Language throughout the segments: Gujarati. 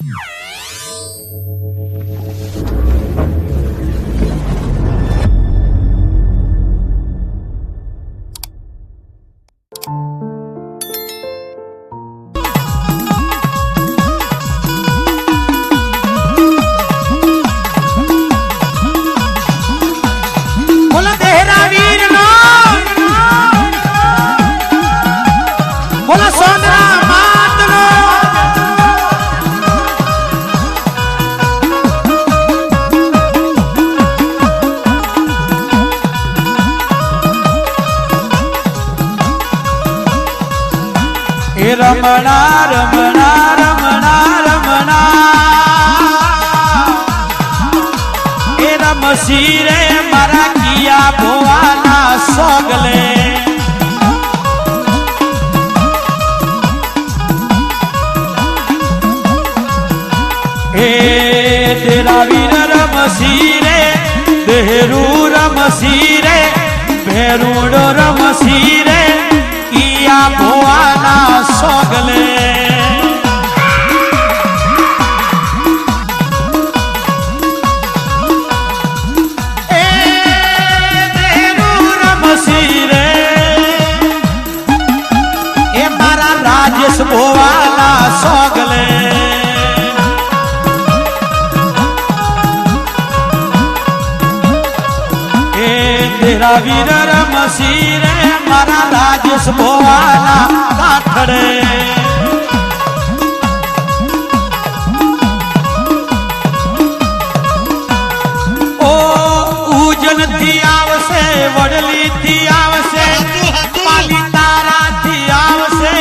O la terrena vino. Ramana Ramana Ramana Ramana. એ રમસી રે મારા કિયા ભોવાના સોગલે. એ તેરા વીર રમસી રે દેહરું રમસી રે રમસી રે. મારા રાજેશ ભોવાના સોગલે એ તેરા વીર રમસી રે મારા રાજેશ ભોવાના કાઠડે ઓ ઉજનથી આવશે વડલી થી આવશે પાલી તારા થી આવશે.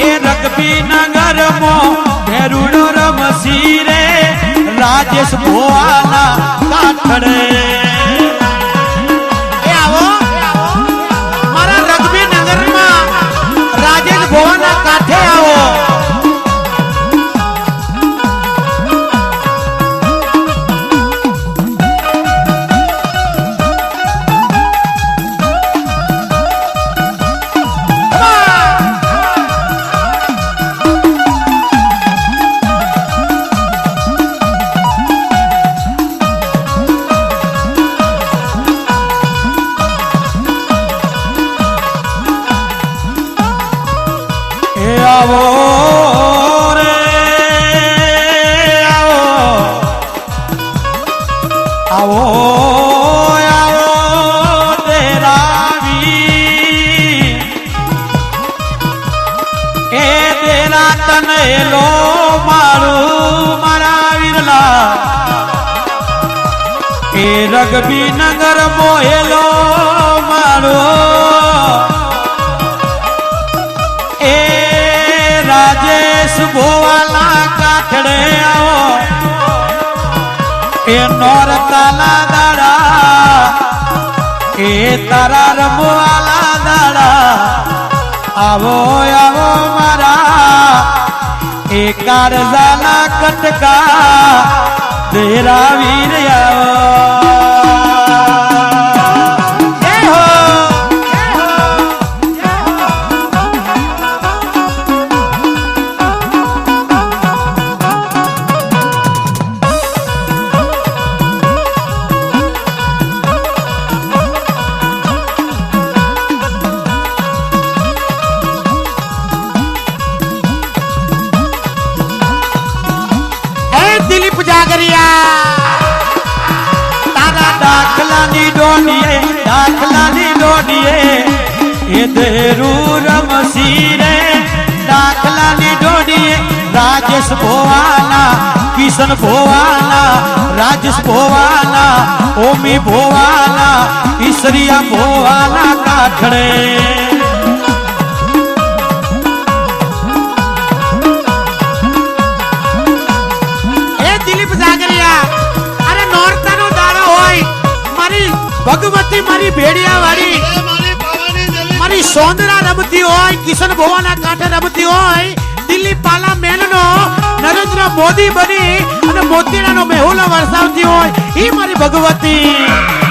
એ રગબી નગર મો ભેરુડો રમસી રે રાજેશ ભોવાના કાઠડે તને લો મારું, મારા વિરલા. એ રગબી નગર મોહેલો મારો. એ રાજેશ ભોવાલા કાઠડે આવો. એ નોરતાલા દાડા, એ તારા રમવાલા દાડા. આવો આવો મારા એ કારજાના કટકા દેરા વીર આવો. જાગરિયા તારા દાખલાની ડોડીએ દાખલાની ડોડીએ, એ દેરું રમસી રે દાખલાની ડોડીએ, રાજેશ ભોવાના, કિશન ભોવાના, રાજેશ ભોવાના, ઓમી ભોવાના ઈશ્વરિયા ભોવાના કાઠડે મારી ભેડિયા વાળી મારી સોંદરા રમતી હોય, કિશન ભવાના કાંઠે રમતી હોય દિલ્હી પાર્લામેન્ટનો નરેન્દ્ર મોદી બની અને મોતીડાનો મેહુલો વરસાવતી હોય, એ મારી ભગવતી.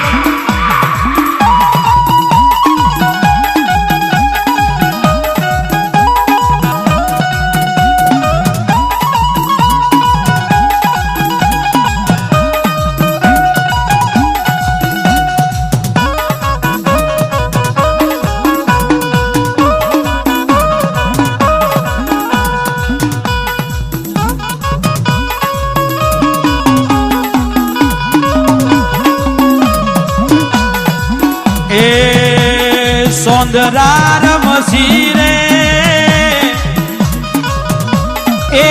સોંદરા મસી રે એ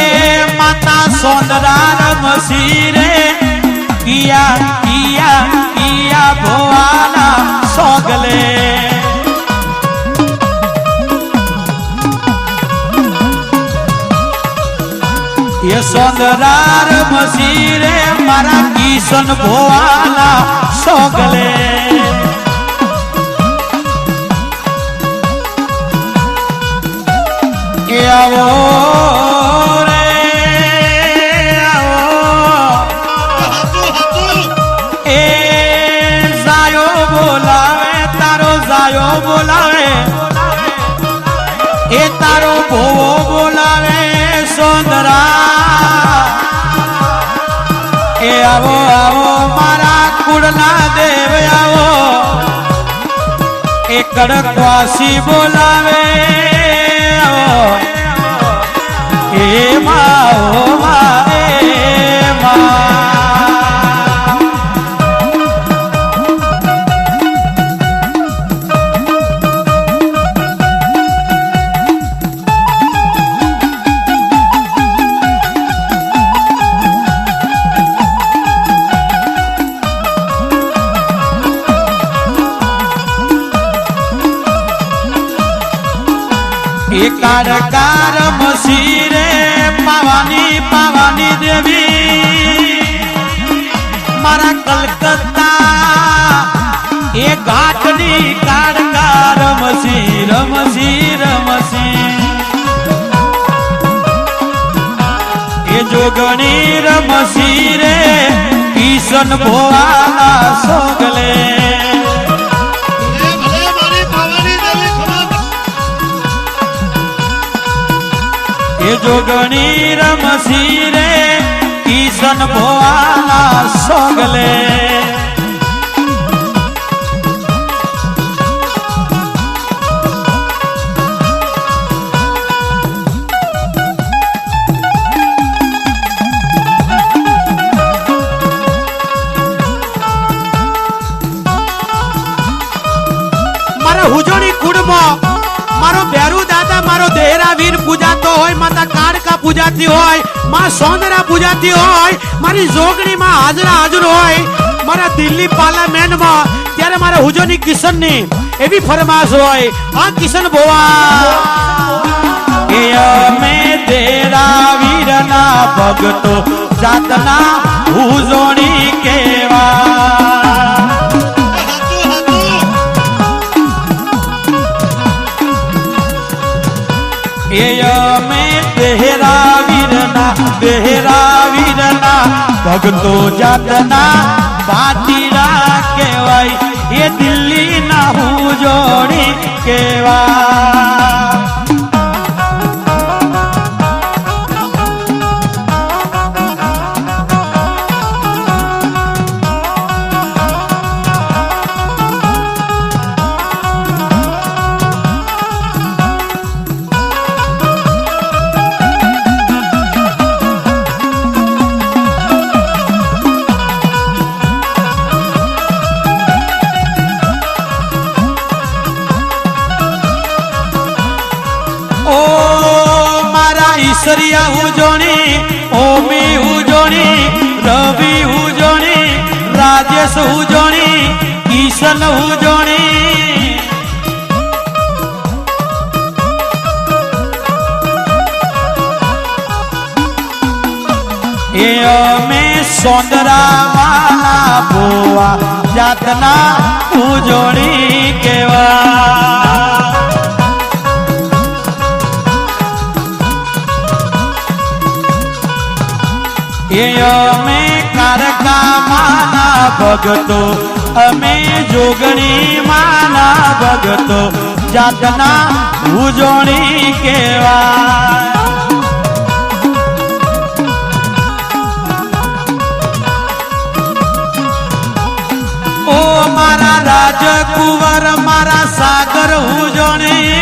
માતા સોનરાર મસી રે કિયા કિયા કિયા ભોવાના સોગલે. એ સોનરાર મસી રે મારા કિશન ભોવાના સોગલે. જાયો બોલાવે. એ તારો ભોવો બોલાવે, સોંદરા. એ આવો આવો, મારા કુળના દેવ આવો. એ કડકવાસી બોલાવે, આવો. એ માઓ એ કારકાર મસીરે પાવાની પાવાની દેવી. મારા કલકત્તા એ ઘાટની કારકાર રમસી રમસી રમસી એ જોગણી રમસી રે ઈશન ભોવાના સોગલે. જોગણી રમસી રે કિશન ભોવાના સોગલે. કાળકા પૂજાતી હોય, માં સોંદરા પૂજાતી હોય, મારી જોગણી માં હાજરા હાજર હોય, મારા દિલ્હી પાર્લામેન્ટમાં ત્યારે મારા હુજોની કિશનની એવી ફરમાશ હોય આ કિશન ભોવા. એ અમે તેરા વીરના ભગતો જાતના હુજોણી ભગતો જાતના પાટીરા કહેવાય. એ દિલ્હીના જોડી કેવા ઉજોણી, ઓમી ઉજોણી, રવિ ઉજોણી, રાજેશ ઉજોણી કિશન ઉજોણી. એ અમે સોંદરા વાલા બોવા જાતના ઉજોણી કેવા અમે કારકા માના ભગતો અમે જોગણી માના ભગતો જાતના ઉજોણી કેવા ઓ મારા રાજકુંવર, મારા સાગર ઉજોણી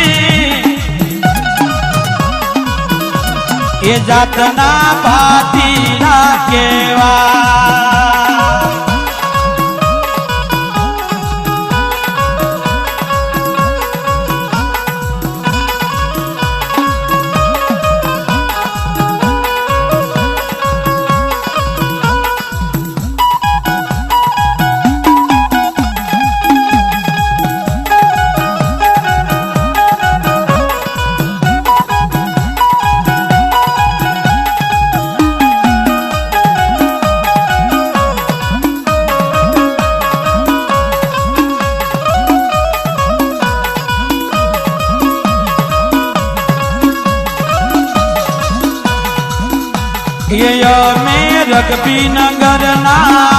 જાતના ભાતીના કેવા. એ અમે રગબી નગરના.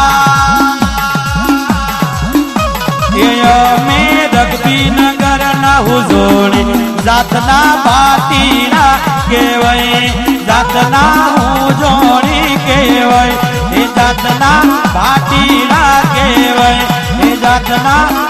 એ અમે રગબી નગરના હુજોડી જાતના બાટીના કેવાય જાતના હુજોડી કેવાય એ જાતના બાટીના કેવાય એ જાતના